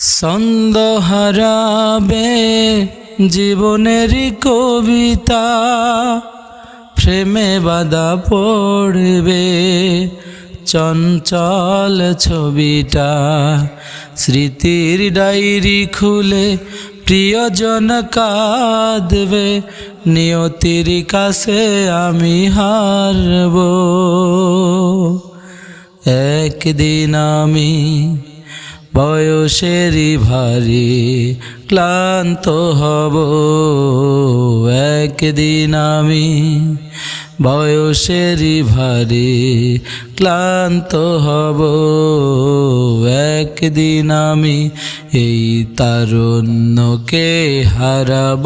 ছন্দ হারাবে জীবনের কবিতা, প্রেমে বাধা পড়বে চঞ্চল ছবিটা। স্মৃতির ডায়েরি খুলে প্রিয়জন কাঁদবে, নিয়তির কাছে আমি হারব। একদিন আমি বয়সেরই ভারী ক্লান্ত হব। একদিন আমি বয়সেরই ভারী ক্লান্ত হব। একদিন আমি এই তারুণ্যকে হারাব।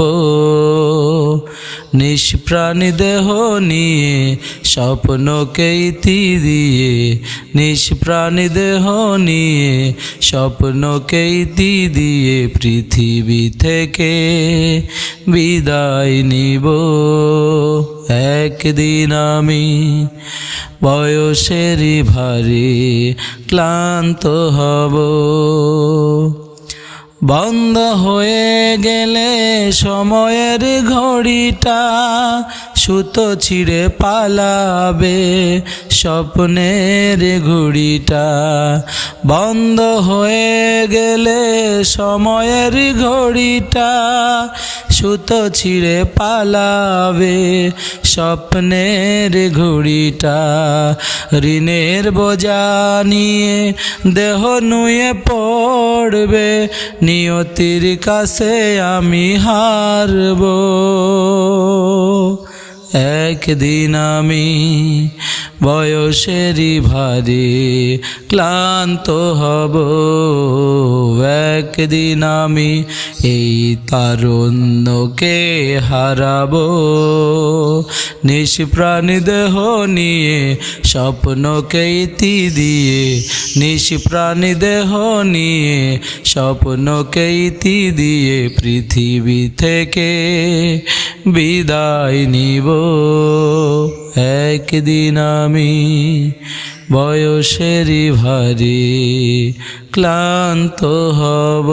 নিষ্প্রাণী দেহ নিয়ে স্বপ্নকে ইতি দিয়ে নিষ্প্রাণী দেহ নিয়ে স্বপ্নকে ইতি দিয়ে পৃথিবী থেকে বিদায় নিব। একদিন আমি বয়সেরই ভারী ক্লান্ত হব। বন্ধ হয়ে গেলে সময়ের ঘড়িটা সুতো ছিঁড়ে পালাবে স্বপ্নের ঘড়িটা। বন্ধ হয়ে গেলে সময়ের ঘড়িটা সুতো ছিঁড়ে পালাবে স্বপ্নের ঘড়িটা। ঋণের বোঝা নিয়ে দেহ নুয়ে পড়বে, নিয়তির কাছে আমি হারব। একদিন আমি বয়সেরই ভারী ক্লান্ত হব। একদিন আমি এই তারুণ্যকে হারাবো। নিষ্প্রাণী দেহ নিয়ে স্বপ্নকে ইতি দিয়ে। নিষ্প্রাণী দেহ নিয়ে স্বপ্নকে ইতি দিয়ে পৃথিবী থেকে বিদায় নিব। একদিন আমি বয়সেরই ভারী ক্লান্ত হব।